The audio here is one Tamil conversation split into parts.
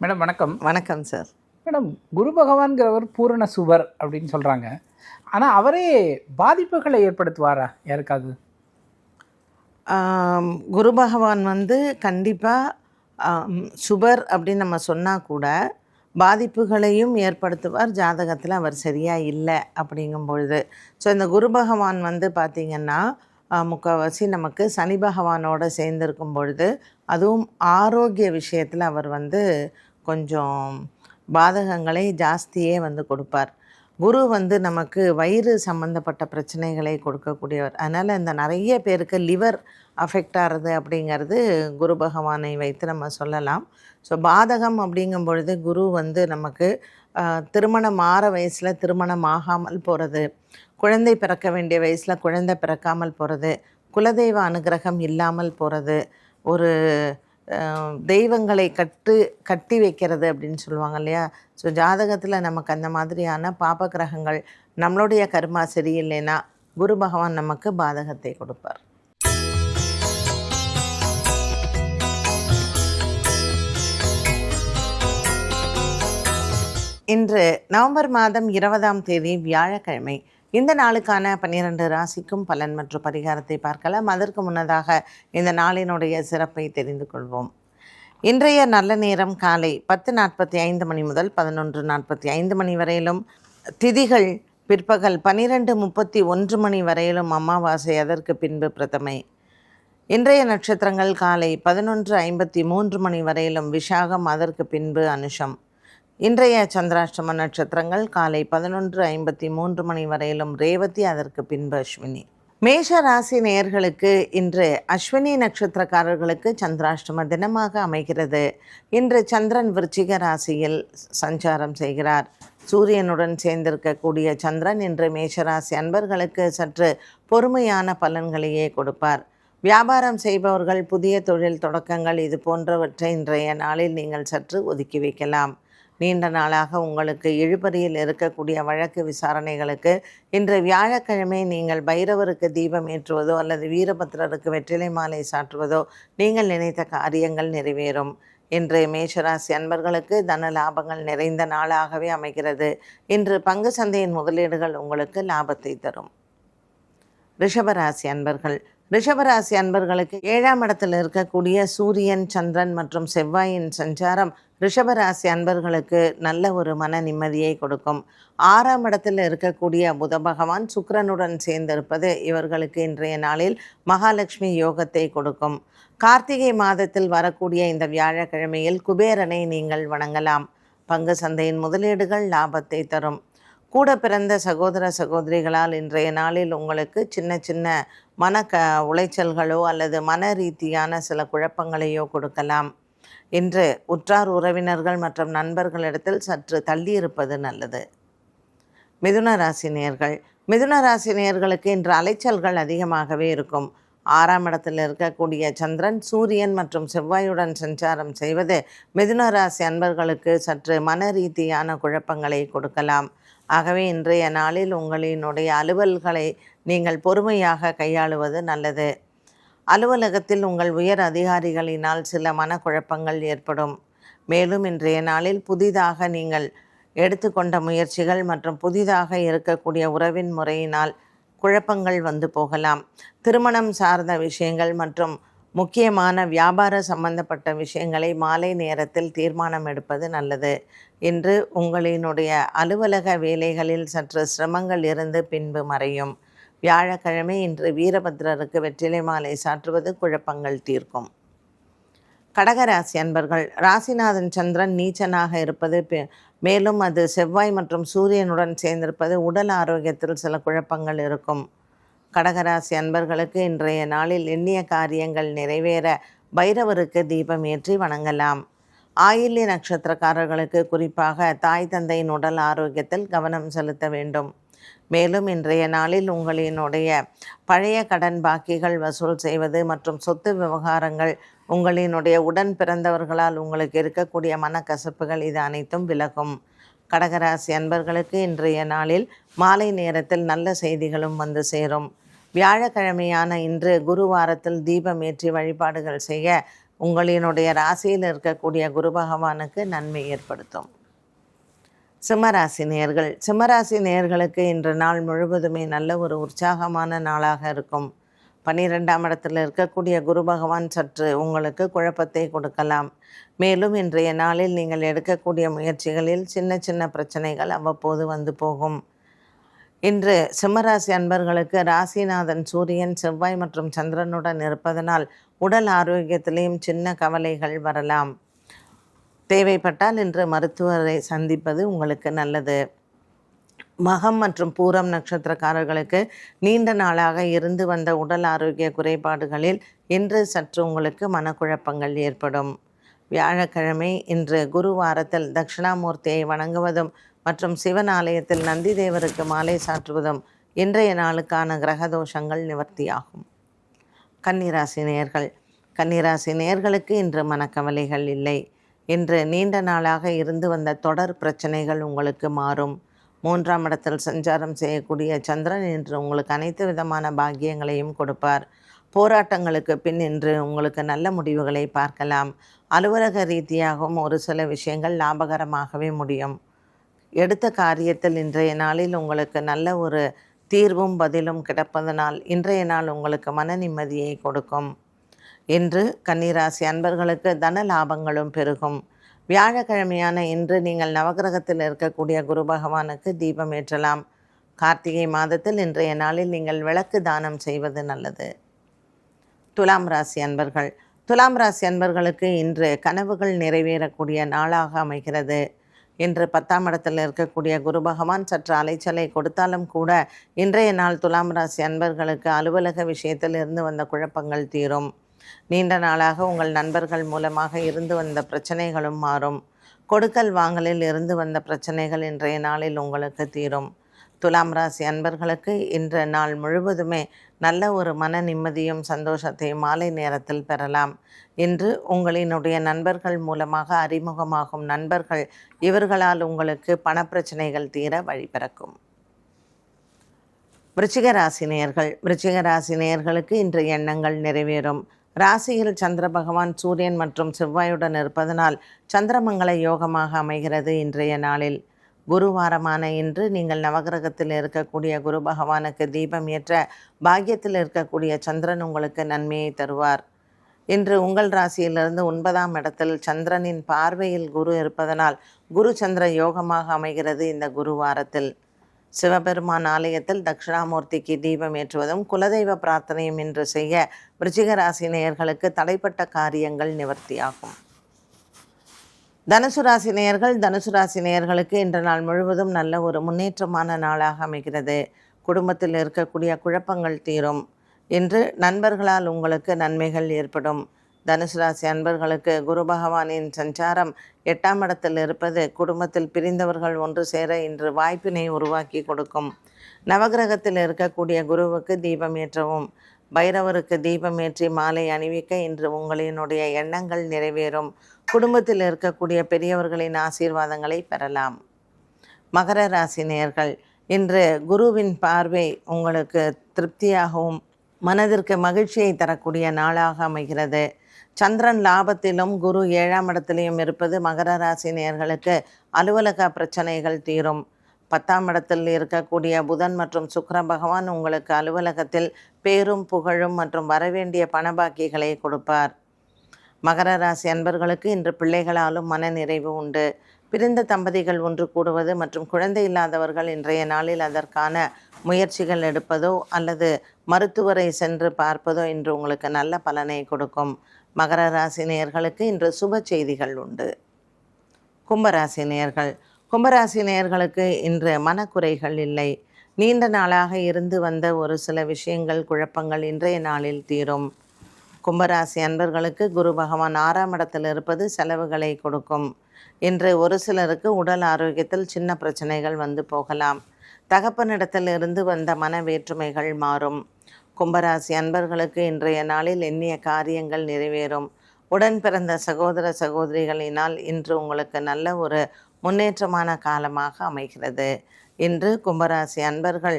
மேடம் வணக்கம். வணக்கம் சார். மேடம் குரு பகவான்கிறவர் பூரண சுவர் அப்படின்னு சொல்கிறாங்க ஆனால் அவரே பாதிப்புகளை ஏற்படுத்துவாரா? யாருக்காவது? குரு பகவான் வந்து கண்டிப்பாக சுபர் அப்படின்னு நம்ம சொன்னால் கூட பாதிப்புகளையும் ஏற்படுத்துவார். ஜாதகத்தில் அவர் சரியாக இல்லை அப்படிங்கும் பொழுது ஸோ இந்த குரு பகவான் வந்து பார்த்திங்கன்னா முக்கால்வாசி நமக்கு சனி பகவானோட சேர்ந்திருக்கும் பொழுது அதுவும் ஆரோக்கிய விஷயத்தில் அவர் வந்து கொஞ்சம் பாதகங்களை ஜாஸ்தியே வந்து கொடுப்பார். குரு வந்து நமக்கு வயிறு சம்மந்தப்பட்ட பிரச்சனைகளை கொடுக்கக்கூடியவர். அதனால் இந்த நிறைய பேருக்கு லிவர் அஃபெக்ட் ஆகிறது அப்படிங்கிறது குரு பகவானை வைத்து நம்ம சொல்லலாம். ஸோ பாதகம் அப்படிங்கும் பொழுது குரு வந்து நமக்கு திருமணம் ஆற வயசில் திருமணம் ஆகாமல் போகிறது குழந்தை பிறக்க வேண்டிய வயசில் குழந்தை பிறக்காமல் போகிறது குலதெய்வ அனுகிரகம் இல்லாமல் போகிறது ஒரு தெய்வங்களை கட்டு கட்டி வைக்கிறது அப்படின்னு சொல்லுவாங்க இல்லையா? ஸோ ஜாதகத்தில் நமக்கு அந்த மாதிரியான பாப கிரகங்கள் நம்மளுடைய கர்மா சரியில்லைன்னா குரு பகவான் நமக்கு பாதகத்தை கொடுப்பார். இன்று நவம்பர் மாதம் இருபதாம் தேதி வியாழக்கிழமை இந்த நாளுக்கான பன்னிரண்டு ராசிக்கும் பலன் மற்றும் பரிகாரத்தை பார்க்கலாம். அதற்கு முன்னதாக இந்த நாளினுடைய சிறப்பை தெரிந்து கொள்வோம். இன்றைய நல்ல நேரம் காலை பத்து நாற்பத்தி ஐந்து மணி முதல் பதினொன்று நாற்பத்தி ஐந்து மணி வரையிலும் திதிகள் பிற்பகல் பனிரெண்டு முப்பத்தி ஒன்று மணி வரையிலும் அமாவாசை அதற்கு பின்பு பிரதமை. இன்றைய நட்சத்திரங்கள் காலை பதினொன்று ஐம்பத்தி மூன்று மணி வரையிலும் விஷாகம் அதற்கு பின்பு அனுஷம். இன்றைய சந்திராஷ்டம நட்சத்திரங்கள் காலை பதினொன்று ஐம்பத்தி மூன்று மணி வரையிலும் ரேவதி அதற்கு பின்பு அஸ்வினி. மேஷ ராசி நேயர்களுக்கு இன்று அஸ்வினி நட்சத்திரக்காரர்களுக்கு சந்திராஷ்டம தினமாக அமைகிறது. இன்று சந்திரன் விருச்சிக ராசியில் சஞ்சாரம் செய்கிறார். சூரியனுடன் சேர்ந்திருக்கக்கூடிய சந்திரன் இன்று மேஷராசி அன்பர்களுக்கு சற்று பொறுமையான பலன்களையே கொடுப்பார். வியாபாரம் செய்பவர்கள் புதிய தொழில் தொடக்கங்கள் இது போன்றவற்றை இன்றைய நாளில் நீங்கள் சற்று ஒதுக்கி வைக்கலாம். நீண்ட நாளாக உங்களுக்கு இழுபறியில் இருக்கக்கூடிய வழக்கு விசாரணைகளுக்கு இன்று வியாழக்கிழமை நீங்கள் பைரவருக்கு தீபம் ஏற்றுவதோ அல்லது வீரபத்ரருக்கு வெற்றிலை மாலை சாற்றுவதோ நீங்கள் நினைத்த காரியங்கள் நிறைவேறும். இன்று மேஷராசி அன்பர்களுக்கு தன லாபங்கள் நிறைந்த நாளாகவே அமைகிறது. இன்று பங்கு சந்தையின் முதலீடுகள் உங்களுக்கு லாபத்தை தரும். ரிஷபராசி அன்பர்கள் ரிஷபராசி அன்பர்களுக்கு ஏழாம் இடத்தில் இருக்கக்கூடிய சூரியன் சந்திரன் மற்றும் செவ்வாயின் சஞ்சாரம் ரிஷபராசி அன்பர்களுக்கு நல்ல ஒரு மன நிம்மதியை கொடுக்கும். ஆறாம் இடத்தில் இருக்கக்கூடிய புத பகவான் சுக்கரனுடன் சேர்ந்திருப்பது இவர்களுக்கு இன்றைய நாளில் மகாலட்சுமி யோகத்தை கொடுக்கும். கார்த்திகை மாதத்தில் வரக்கூடிய இந்த வியாழக்கிழமையில் குபேரனை நீங்கள் வணங்கலாம். பங்கு சந்தையின் முதலீடுகள் லாபத்தை தரும். கூட பிறந்த சகோதர சகோதரிகளால் இன்றைய நாளில் உங்களுக்கு சின்ன சின்ன மன க உளைச்சல்களோ அல்லது மன ரீதியான சில குழப்பங்களையோ கொடுக்கலாம். இன்று உற்றார் உறவினர்கள் மற்றும் நண்பர்களிடத்தில் சற்று தள்ளியிருப்பது நல்லது. மிதுன ராசி நேயர்கள் மிதுன ராசி நேயர்களுக்கு இன்று அலைச்சல்கள் அதிகமாகவே இருக்கும். ஆறாம் இடத்தில் இருக்கக்கூடிய சந்திரன் சூரியன் மற்றும் செவ்வாயுடன் சஞ்சாரம் செய்வது மிதுன ராசி அன்பர்களுக்கு சற்று மன ரீதியான குழப்பங்களை கொடுக்கலாம். ஆகவே இன்றைய நாளில் உங்களினுடைய அலுவல்களை நீங்கள் பொறுமையாக கையாளுவது நல்லது. அலுவலகத்தில் உங்கள் உயர் அதிகாரிகளினால் சில மனக்குழப்பங்கள் ஏற்படும். மேலும் இன்றைய நாளில் புதிதாக நீங்கள் எடுத்துக்கொண்ட முயற்சிகள் மற்றும் புதிதாக இருக்கக்கூடிய உறவின் முறையினால் குழப்பங்கள் வந்து போகலாம். திருமணம் சார்ந்த விஷயங்கள் மற்றும் முக்கியமான வியாபார சம்பந்தப்பட்ட விஷயங்களை மாலை நேரத்தில் தீர்மானம் எடுப்பது நல்லது. இன்று உங்களினுடைய அலுவலக வேலைகளில் சற்று சிரமங்கள் இருந்து பின்பு மறையும். வியாழக்கிழமை இன்று வீரபத்ரருக்கு வெற்றிலை மாலை சாற்றுவது குழப்பங்கள் தீர்க்கும். கடகராசி அன்பர்கள் ராசிநாதன் சந்திரன் நீச்சனாக இருப்பது பெ- மேலும் அது செவ்வாய் மற்றும் சூரியனுடன் சேர்ந்திருப்பது உடல் ஆரோக்கியத்தில் சில குழப்பங்கள் இருக்கும். கடகராசி அன்பர்களுக்கு இன்றைய நாளில் எண்ணிய காரியங்கள் நிறைவேற பைரவருக்கு தீபம் ஏற்றி வணங்கலாம். ஆயில்ய நட்சத்திரக்காரர்களுக்கு குறிப்பாக தாய் தந்தையின் உடல் ஆரோக்கியத்தில் கவனம் செலுத்த வேண்டும். மேலும் இன்றைய நாளில் உங்களினுடைய பழைய கடன் பாக்கிகள் வசூல் செய்வது மற்றும் சொத்து விவகாரங்கள் உங்களினுடைய உடன் பிறந்தவர்களால் உங்களுக்கு இருக்கக்கூடிய மனக்கசப்புகள் இது அனைத்தும் விலகும். கடகராசி அன்பர்களுக்கு இன்றைய நாளில் மாலை நேரத்தில் நல்ல செய்திகளும் வந்து சேரும். வியாழக்கிழமையான இன்று குருவாரத்தில் தீபம் ஏற்றி வழிபாடுகள் செய்ய உங்களினுடைய ராசியில் இருக்கக்கூடிய குரு பகவானுக்கு நன்மை ஏற்படுத்தும். சிம்மராசி நேர்கள் சிம்மராசி நேர்களுக்கு இன்று நாள் முழுவதுமே நல்ல ஒரு உற்சாகமான நாளாக இருக்கும். பன்னிரெண்டாம் இடத்தில் இருக்கக்கூடிய குரு பகவான் சற்று உங்களுக்கு குழப்பத்தை கொடுக்கலாம். மேலும் இன்றைய நாளில் நீங்கள் எடுக்கக்கூடிய முயற்சிகளில் சின்ன சின்ன பிரச்சனைகள் அவ்வப்போது வந்து போகும். இன்று சிம்மராசி அன்பர்களுக்கு ராசிநாதன் சூரியன் செவ்வாய் மற்றும் சந்திரனுடன் இருப்பதனால் உடல் ஆரோக்கியத்திலேயும் சின்ன கவலைகள் வரலாம். தேவைப்பட்டால் இன்று மருத்துவரை சந்திப்பது உங்களுக்கு நல்லது. மகம் மற்றும் பூரம் நட்சத்திரக்காரர்களுக்கு நீண்ட நாளாக இருந்து வந்த உடல் ஆரோக்கிய குறைபாடுகளில் இன்று சற்று உங்களுக்கு மனக்குழப்பங்கள் ஏற்படும். வியாழக்கிழமை இன்று குரு வாரத்தில் தட்சிணாமூர்த்தியை வணங்குவதும் மற்றும் சிவன் ஆலயத்தில் நந்தி தேவருக்கு மாலை சாற்றுவதும் இன்றைய நாளுக்கான கிரக தோஷங்கள் நிவர்த்தியாகும். கன்னிராசி நேயர்கள் கன்னிராசி நேயர்களுக்கு இன்று மனக்கவலைகள் இல்லை. இன்று நீண்ட நாளாக இருந்து வந்த தொடர் பிரச்சனைகள் உங்களுக்கு மாறும். மூன்றாம் இடத்தில் சஞ்சாரம் செய்யக்கூடிய சந்திரன் இன்று உங்களுக்கு அனைத்து விதமான பாக்கியங்களையும் கொடுப்பார். போராட்டங்களுக்கு பின் இன்று உங்களுக்கு நல்ல முடிவுகளை பார்க்கலாம். அலுவலக ரீதியாகவும் ஒரு சில விஷயங்கள் லாபகரமாகவே முடியும். எடுத்த காரியத்தில் இன்றைய நாளில் உங்களுக்கு நல்ல ஒரு தீர்வும் பதிலும் கிடப்பதனால் இன்றைய நாள் உங்களுக்கு மன நிம்மதியை கொடுக்கும். இன்று கன்னிராசி அன்பர்களுக்கு தன லாபங்களும் பெருகும். வியாழக்கிழமையான இன்று நீங்கள் நவகிரகத்தில் இருக்கக்கூடிய குரு பகவானுக்கு தீபம் ஏற்றலாம். கார்த்திகை மாதத்தில் இன்றைய நாளில் நீங்கள் விளக்கு தானம் செய்வது நல்லது. துலாம் ராசி அன்பர்கள். துலாம் ராசி அன்பர்களுக்கு இன்று கனவுகள் நிறைவேறக்கூடிய நாளாக அமைகிறது. இன்று பத்தாம் இடத்தில் இருக்கக்கூடிய குரு பகவான் சற்று அலைச்சலை கொடுத்தாலும் கூட இன்றைய நாள் துலாம் ராசி அன்பர்களுக்கு அலுவலக விஷயத்தில் இருந்து வந்த குழப்பங்கள் தீரும். நீண்ட நாளாக உங்கள் நண்பர்கள் மூலமாக இருந்து வந்த பிரச்சனைகளும் மாறும். கொடுக்கல் வாங்கலில் இருந்து வந்த பிரச்சனைகள் இன்றைய நாளில் உங்களுக்கு தீரும். துலாம் ராசி அன்பர்களுக்கு இன்ற நாள் முழுவதுமே நல்ல ஒரு மன நிம்மதியும் சந்தோஷத்தையும் மாலை நேரத்தில் பெறலாம். இன்று உங்களினுடைய நண்பர்கள் மூலமாக அறிமுகமாகும் நண்பர்கள் இவர்களால் உங்களுக்கு பணப்பிரச்சனைகள் தீர வழிபிறக்கும் விருச்சிகராசினியர்கள் விருச்சிகராசினியர்களுக்கு இன்று எண்ணங்கள் நிறைவேறும். ராசியில் சந்திர பகவான் சூரியன் மற்றும் செவ்வாயுடன் இருப்பதனால் சந்திரமங்கல யோகமாக அமைகிறது இன்றைய நாளில். குருவாரமான இன்று நீங்கள் நவகிரகத்தில் இருக்கக்கூடிய குரு பகவானுக்கு தீபம் ஏற்ற பாக்கியத்தில் இருக்கக்கூடிய சந்திரன் உங்களுக்கு நன்மையை தருவார். இன்று உங்கள் ராசியிலிருந்து ஒன்பதாம் இடத்தில் சந்திரனின் பார்வையில் குரு இருப்பதனால் குரு சந்திர யோகமாக அமைகிறது இந்த குரு வாரத்தில் சிவபெருமான் ஆலயத்தில் தட்சிணாமூர்த்திக்கு தீபம் ஏற்றுவதும் குலதெய்வ பிரார்த்தனையும் இன்று செய்ய விருச்சிக ராசி நேயர்களுக்கு தடைப்பட்ட காரியங்கள் நிவர்த்தியாகும். தனுசு ராசி நேயர்கள் தனுசு ராசி நேயர்களுக்கு இன்று நாள் முழுவதும் நல்ல ஒரு முன்னேற்றமான நாளாக அமைகிறது. குடும்பத்தில் இருக்கக்கூடிய குழப்பங்கள் தீரும். இன்று நண்பர்களால் உங்களுக்கு நன்மைகள் ஏற்படும். தனுசு ராசி அன்பர்களுக்கு குரு பகவானின் சஞ்சாரம் எட்டாம் இடத்தில் இருப்பது குடும்பத்தில் பிரிந்தவர்கள் ஒன்று சேர இன்று வாய்ப்பினை உருவாக்கி கொடுக்கும். நவகிரகத்தில் இருக்கக்கூடிய குருவுக்கு தீபம் ஏற்றவும் பைரவருக்கு தீபம் ஏற்றி மாலை அணிவிக்க இன்று உங்களினுடைய எண்ணங்கள் நிறைவேறும். குடும்பத்தில் இருக்கக்கூடிய பெரியவர்களின் ஆசீர்வாதங்களை பெறலாம். மகர ராசி நேயர்கள் இன்று குருவின் பார்வை உங்களுக்கு திருப்தியாகவும் மனதிற்கு மகிழ்ச்சியை தரக்கூடிய நாளாக அமைகிறது. சந்திரன் லாபத்திலும் குரு ஏழாம் இடத்திலையும் இருப்பது மகர ராசி நேயர்களுக்கு அலுவலக பிரச்சனைகள் தீரும். பத்தாம் இடத்தில் இருக்கக்கூடிய புதன் மற்றும் சுக்கர பகவான் உங்களுக்கு அலுவலகத்தில் பேரும் புகழும் மற்றும் வரவேண்டிய பணபாக்கிகளை கொடுப்பார். மகர ராசி அன்பர்களுக்கு இன்று பிள்ளைகளாலும் மன நிறைவு உண்டு. பிரிந்த தம்பதிகள் ஒன்று கூடுவது மற்றும் குழந்தை இல்லாதவர்கள் இன்றைய நாளில் அதற்கான முயற்சிகள் எடுப்பதோ அல்லது மருத்துவரை சென்று பார்ப்பதோ இன்று உங்களுக்கு நல்ல பலனை கொடுக்கும். மகர ராசி நேயர்களுக்கு இன்று சுப செய்திகள் உண்டு. கும்பராசி நேயர்கள். கும்பராசி நேயர்களுக்கு இன்று மனக்குறைகள் இல்லை. நீண்ட நாளாக இருந்து வந்த ஒரு சில விஷயங்கள் குழப்பங்கள் இன்றைய நாளில் தீரும். கும்பராசி அன்பர்களுக்கு குரு பகவான் ஆறாம் இடத்தில் இருப்பது செலவுகளை கொடுக்கும். இன்று ஒரு சிலருக்கு உடல் ஆரோக்கியத்தில் சின்ன பிரச்சனைகள் வந்து போகலாம். தகப்பனிடத்தில் இருந்து வந்த மன வேற்றுமைகள் மாறும். கும்பராசி அன்பர்களுக்கு இன்றைய நாளில் எண்ணிய காரியங்கள் நிறைவேறும். உடன் பிறந்த சகோதர சகோதரிகளினால் இன்று உங்களுக்கு நல்ல ஒரு முன்னேற்றமான காலமாக அமைகிறது. இன்று கும்பராசி அன்பர்கள்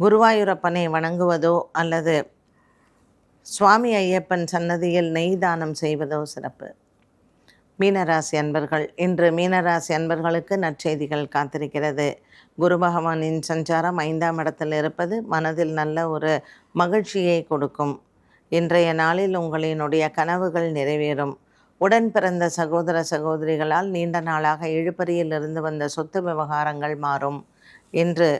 குருவாயூரப்பனை வணங்குவதோ அல்லது சுவாமி ஐயப்பன் சன்னதியில் நெய் தானம் செய்வதோ சிறப்பு. மீனராசி அன்பர்கள் இன்று மீனராசி அன்பர்களுக்கு நற்செய்திகள் காத்திருக்கிறது. குரு பகவானின் சஞ்சாரம் ஐந்தாம் இடத்தில் இருப்பது மனதில் நல்ல ஒரு மகிழ்ச்சியை கொடுக்கும். இன்றைய நாளில் உங்களினுடைய கனவுகள் நிறைவேறும். உடன் பிறந்த சகோதர சகோதரிகளால் நீண்ட நாளாக இழுபறியில் இருந்து வந்த சொத்து விவகாரங்கள் மாறும். இன்று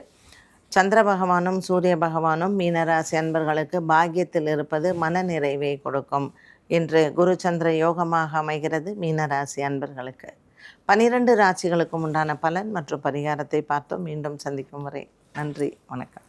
சந்திர பகவானும் சூரிய பகவானும் மீனராசி அன்பர்களுக்கு பாக்கியத்தில் இருப்பது மன நிறைவை கொடுக்கும் இன்று குரு சந்திர யோகமாக அமைகிறது மீனராசி அன்பர்களுக்கு. பனிரெண்டு ராசிகளுக்கும் உண்டான பலன் மற்றும் பரிகாரத்தை பார்த்தோம். மீண்டும் சந்திக்கும் வரை நன்றி. வணக்கம்.